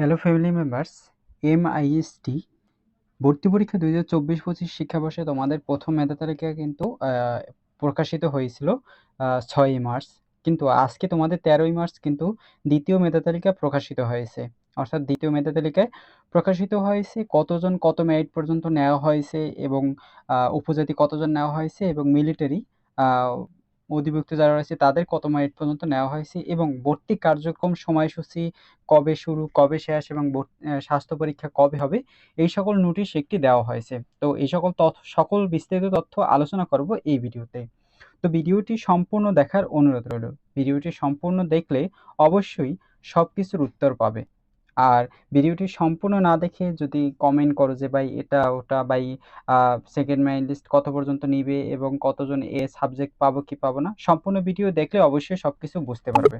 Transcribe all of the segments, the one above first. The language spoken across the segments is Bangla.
হ্যালো ফ্যামিলি মেম্বার্স এমআইএসটি ভর্তি পরীক্ষা দুই হাজার চব্বিশ পঁচিশ শিক্ষাবর্ষে তোমাদের প্রথম মেধা তালিকা কিন্তু প্রকাশিত হয়েছিল ছয়ই মার্চ। কিন্তু আজকে তোমাদের তেরোই মার্চ কিন্তু দ্বিতীয় মেধা তালিকা প্রকাশিত হয়েছে। অর্থাৎ দ্বিতীয় মেধা তালিকায় প্রকাশিত হয়েছে কতজন কত মেরিট পর্যন্ত নেওয়া হয়েছে এবং উপজাতি কতজন নেওয়া হয়েছে এবং মিলিটারি অধিভুক্ত যারা রয়েছে, তাদের কত মাইট পর্যন্ত নেওয়া হয়েছে এবং ভর্তি কার্যক্রম সময়সূচি কবে শুরু, কবে শেষ এবং স্বাস্থ্য পরীক্ষা কবে হবে, এই সকল নোটিশ একটি দেওয়া হয়েছে। তো এই সকল তথ্য সকল বিস্তারিত তথ্য আলোচনা করব এই ভিডিওতে। তো ভিডিওটি সম্পূর্ণ দেখার অনুরোধ রইল। ভিডিওটি সম্পূর্ণ দেখলে অবশ্যই সব কিছুর উত্তর পাবে। আর ভিডিওটি সম্পূর্ণ না দেখে যদি কমেন্ট করো যে, ভাই, এটা, ওটা, ভাই সেকেন্ড মেরিট লিস্ট কত পর্যন্ত নিবে এবং কতজন এ সাবজেক্ট পাবো, কি পাবো না? সম্পূর্ণ ভিডিও দেখলে অবশ্যই সব কিছু বুঝতে পারবে।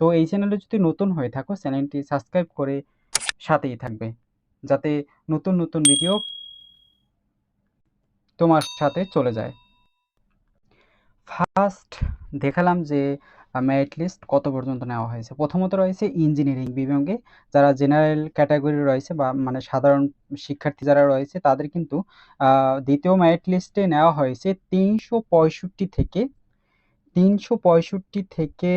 তো এই চ্যানেলে যদি নতুন হয়ে থাকো চ্যানেলটি সাবস্ক্রাইব করে সাথেই থাকবে। যাতে নতুন নতুন ভিডিও তোমার সাথে চলে যায়। ফার্স্ট দেখালাম যে মেরিট লিস্ট কত পর্যন্ত নেওয়া হয়েছে? প্রথমত রয়েছে ইঞ্জিনিয়ারিং বিভাগে। যারা জেনারেল ক্যাটাগরি রয়েছে বা মানে সাধারণ শিক্ষার্থী যারা রয়েছে, তাদের কিন্তু দ্বিতীয় মেরিট লিস্টে নেওয়া হয়েছে তিনশো পঁয়ষট্টি থেকে, তিনশো পঁয়ষট্টি থেকে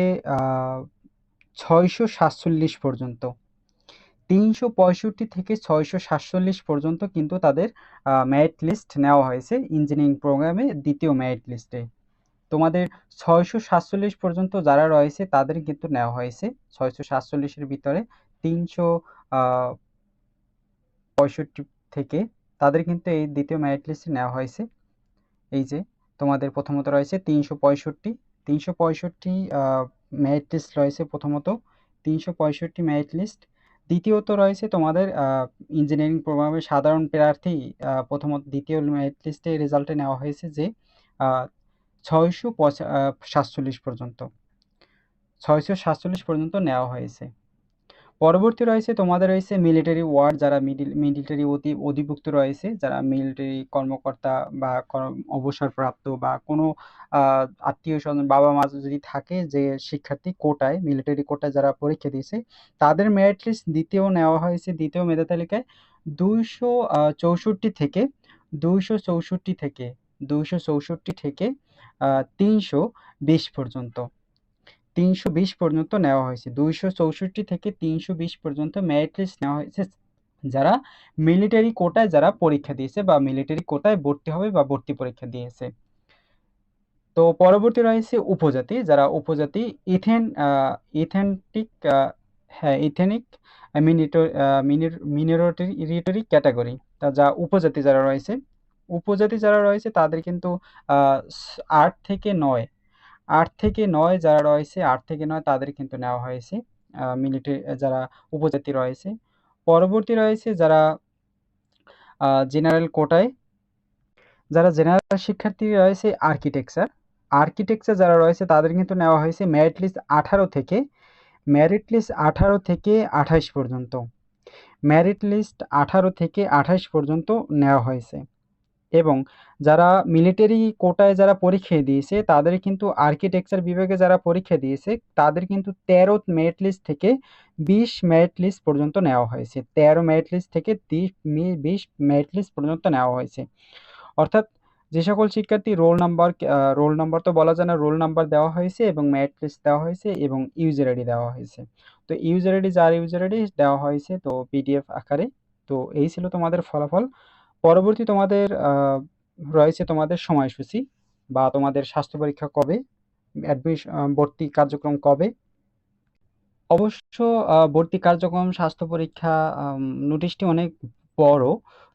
ছয়শো সাতচল্লিশ পর্যন্ত। তিনশো পঁয়ষট্টি থেকে ছয়শো সাতচল্লিশ পর্যন্ত কিন্তু তাদের মেরিট লিস্ট নেওয়া হয়েছে ইঞ্জিনিয়ারিং প্রোগ্রামে দ্বিতীয় মেরিট লিস্টে তোমাদের ছয়শো সাতচল্লিশ পর্যন্ত যারা রয়েছে তাদের কিন্তু নেওয়া হয়েছে। ছয়শো সাতচল্লিশের ভিতরে তিনশো পঁয়ষট্টি থেকে তাদের কিন্তু এই দ্বিতীয় মেরিট লিস্টে নেওয়া হয়েছে। এই যে তোমাদের প্রথমত রয়েছে তিনশো পঁয়ষট্টি। তিনশো পঁয়ষট্টি মেরিট লিস্ট রয়েছে প্রথমত। তিনশো পঁয়ষট্টি মেরিট লিস্ট দ্বিতীয়ত রয়েছে তোমাদের ইঞ্জিনিয়ারিং প্রোগ্রামের সাধারণ প্রার্থী প্রথমত দ্বিতীয় মেরিট লিস্টে রেজাল্টে নেওয়া হয়েছে যে ছয়শো সাতচল্লিশ পর্যন্ত। ছয়শো সাতচল্লিশ পর্যন্ত নেওয়া হয়েছে। পরবর্তী রয়েছে, তোমাদের রয়েছে মিলিটারি ওয়ার্ড যারা মিডিল মিলিটারি অতি, অধিভুক্ত রয়েছে, যারা মিলিটারি কর্মকর্তা বা অবসরপ্রাপ্ত বা কোনো আত্মীয় স্বজন বাবা মা যদি থাকে যে শিক্ষার্থী কোটায় মিলিটারি কোটায় যারা পরীক্ষা দিয়েছে, তাদের মেরিট লিস্ট দ্বিতীয় নেওয়া হয়েছে, দ্বিতীয় মেধা তালিকায় দুইশো চৌষট্টি থেকে, দুইশো চৌষট্টি থেকে দুইশো চৌষট্টি থেকে তিনশো বিশ পর্যন্ত। তিনশো বিশ পর্যন্ত নেওয়া হয়েছে। দুইশো চৌষট্টি থেকে তিনশো বিশ পর্যন্ত মেরিট লিস্ট নেওয়া হয়েছে। যারা মিলিটারি কোটায় যারা পরীক্ষা দিয়েছে বা মিলিটারি কোটায় ভর্তি হবে বা ভর্তি পরীক্ষা দিয়েছে। তো পরবর্তী রয়েছে উপজাতি। যারা উপজাতি, ইথেন ইথেন্টিক হ্যাঁ ইথেনিক মিনিটরি ক্যাটাগরি তা যা উপজাতি যারা রয়েছে উপজাতি যারা রয়েছে তাদের কিন্তু আট থেকে নয়। আট থেকে নয় যারা রয়েছে, আট থেকে নয় তাদের কিন্তু নেওয়া হয়েছে মিলিটারি যারা উপজাতি রয়েছে। পরবর্তী রয়েছে যারা জেনারেল কোটায়। যারা জেনারেল শিক্ষার্থী রয়েছে আর্কিটেকচার আর্কিটেকচার যারা রয়েছে তাদের কিন্তু নেওয়া হয়েছে মেরিট লিস্ট আঠারো থেকে। মেরিট লিস্ট আঠারো থেকে আঠাশ পর্যন্ত। মেরিট লিস্ট আঠারো থেকে আঠাশ পর্যন্ত নেওয়া হয়েছে। এবং যারা মিলিটারি কোটায় যারা পরীক্ষা দিয়েছে, তাদের কিন্তু আর্কিটেকচার বিভাগে যারা পরীক্ষা দিয়েছে, তাদের কিন্তু তেরো মেরিট লিস্ট থেকে বিশ মেরিট লিস্ট পর্যন্ত নেওয়া হয়েছে। তেরো মেরিট লিস্ট থেকে বিশ মেরিট লিস্ট পর্যন্ত নেওয়া হয়েছে। অর্থাৎ যে সকল শিক্ষার্থী রোল নাম্বার রোল নাম্বার তো বলা যায় না রোল নাম্বার দেওয়া হয়েছে এবং মেরিট লিস্ট দেওয়া হয়েছে এবং ইউজার আইডি দেওয়া হয়েছে। তো ইউজার আইডি যার ইউজার আইডি দেওয়া হয়েছে, তো পিডিএফ আকারে, তো এই ছিল তোমাদের ফলাফল। পরবর্তী তোমাদের রয়েছে তোমাদের সময়সূচি বা তোমাদের স্বাস্থ্য পরীক্ষা কবে? ভর্তি কার্যক্রম কবে? অবশ্য ভর্তি কার্যক্রম, স্বাস্থ্য পরীক্ষা নোটিশটি অনেক বড়।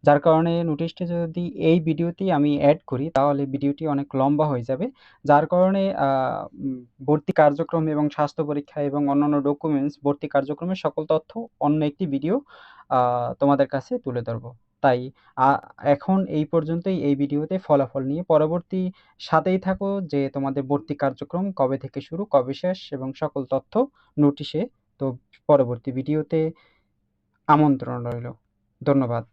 যার কারণে নোটিশটি যদি এই ভিডিওতেই আমি অ্যাড করি, তাহলে ভিডিওটি অনেক লম্বা হয়ে যাবে। যার কারণে ভর্তি কার্যক্রম এবং স্বাস্থ্য পরীক্ষা এবং অন্যান্য ডকুমেন্টস ভর্তি কার্যক্রমের সকল তথ্য অন্য একটি ভিডিও তোমাদের কাছে তুলে ধরবো। তাই এখন এই পর্যন্তই এই ভিডিওতে ফলাফল নিয়ে। পরবর্তী সাথেই থাকো যে তোমাদের ভর্তি কার্যক্রম কবে থেকে শুরু, কবে শেষ এবং সকল তথ্য নোটিশে। তো পরবর্তী ভিডিওতে আমন্ত্রণ রইল। ধন্যবাদ।